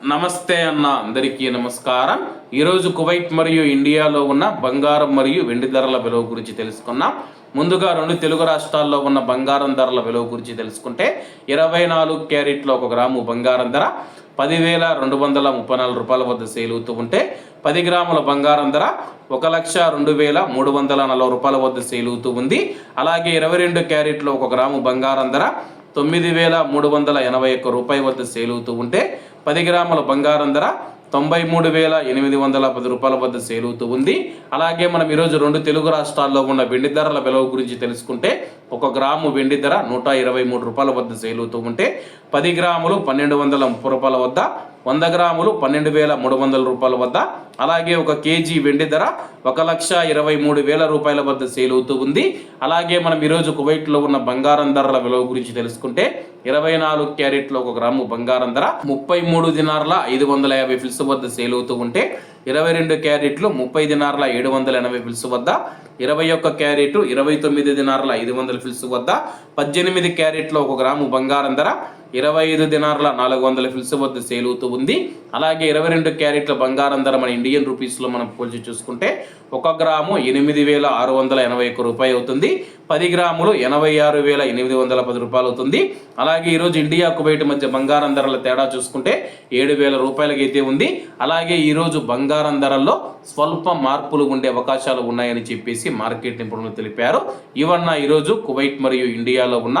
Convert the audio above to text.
నమస్తే అన్న అందరికీ నమస్కారం. ఈరోజు కువైట్ మరియు ఇండియాలో ఉన్న బంగారం మరియు వెండి ధరల విలువ గురించి తెలుసుకున్నాం ముందుగా రెండు తెలుగు రాష్ట్రాల్లో ఉన్న బంగారం ధరల విలువ గురించి తెలుసుకుంటే ఇరవై నాలుగు క్యారెట్లో ఒక గ్రాము బంగారం ధర పదివేల రెండు వందల ముప్పై నాలుగు రూపాయల వద్ద సేల్ అవుతూ ఉంటే పది గ్రాముల బంగారం ధర ఒక లక్ష రెండు వేల మూడు వందల నలభై రూపాయల వద్ద సేల్ అవుతూ ఉంది. అలాగే ఇరవై రెండు క్యారెట్లో ఒక గ్రాము బంగారం ధర తొమ్మిది వేల మూడు వందల ఎనభై ఒక్క రూపాయి వద్ద సేల్ అవుతూ ఉంటే పది గ్రాముల బంగారం ధర తొంభై మూడు వేల ఎనిమిది వందల పది రూపాయల వద్ద సేల్ అవుతూ ఉంది. అలాగే మనం ఈరోజు రెండు తెలుగు రాష్ట్రాల్లో ఉన్న వెండి ధరల విలువ గురించి తెలుసుకుంటే ఒక గ్రాము వెండి ధర నూట ఇరవై మూడు రూపాయల వద్ద సేల్ అవుతూ ఉంటే పది గ్రాములు పన్నెండు వందల ముప్పై రూపాయల వద్ద వంద గ్రాములు పన్నెండు వేల మూడు వందల రూపాయల వద్ద. అలాగే ఒక కేజీ వెండి ధర ఒక లక్ష ఇరవై మూడు వేల రూపాయల వద్ద సేల్ అవుతూ ఉంది. అలాగే మనం ఈరోజు కువైట్లో ఉన్న బంగారం ధరల విలువ గురించి తెలుసుకుంటే ఇరవై నాలుగు క్యారెట్లు ఒక గ్రాము బంగారం ధర ముప్పై మూడు దినార్ల ఐదు వందల యాభై ఫిల్స్ వద్ద సేల్ అవుతూ ఉంటే ఇరవై రెండు క్యారెట్లు ముప్పై దినార్ల ఏడు వందల ఎనభై ఫిల్స్ వద్ద ఇరవై ఒక్క క్యారెట్ ఇరవై తొమ్మిది దినార్ల ఐదు వందల ఫిల్స్ వద్ద పద్దెనిమిది క్యారెట్లు ఒక గ్రాము బంగారం ధర ఇరవై ఐదు దినార్ల నాలుగు వందల ఫిల్స్ వద్ద సేల్ అవుతూ ఉంది. అలాగే ఇరవై రెండు క్యారెట్ల బంగారం ధర మన ఇండియన్ రూపీస్లో మనం పోల్చి చూసుకుంటే ఒక గ్రాము ఎనిమిది వేల ఆరు వందల ఎనభై ఒక్క రూపాయి అవుతుంది. పది గ్రాములు ఎనభై ఆరు వేల ఎనిమిది వందల పది రూపాయలు అవుతుంది. అలాగే ఈరోజు ఇండియా కువైట్ మధ్య బంగారం ధరల తేడా చూసుకుంటే ఏడు వేల రూపాయలకి అయితే ఉంది. అలాగే ఈరోజు బంగారం ధరల్లో స్వల్ప మార్పులు ఉండే అవకాశాలు ఉన్నాయని చెప్పేసి మార్కెట్ నిపుణులు తెలిపారు. ఇవన్న ఈరోజు కువైట్ మరియు ఇండియాలో ఉన్న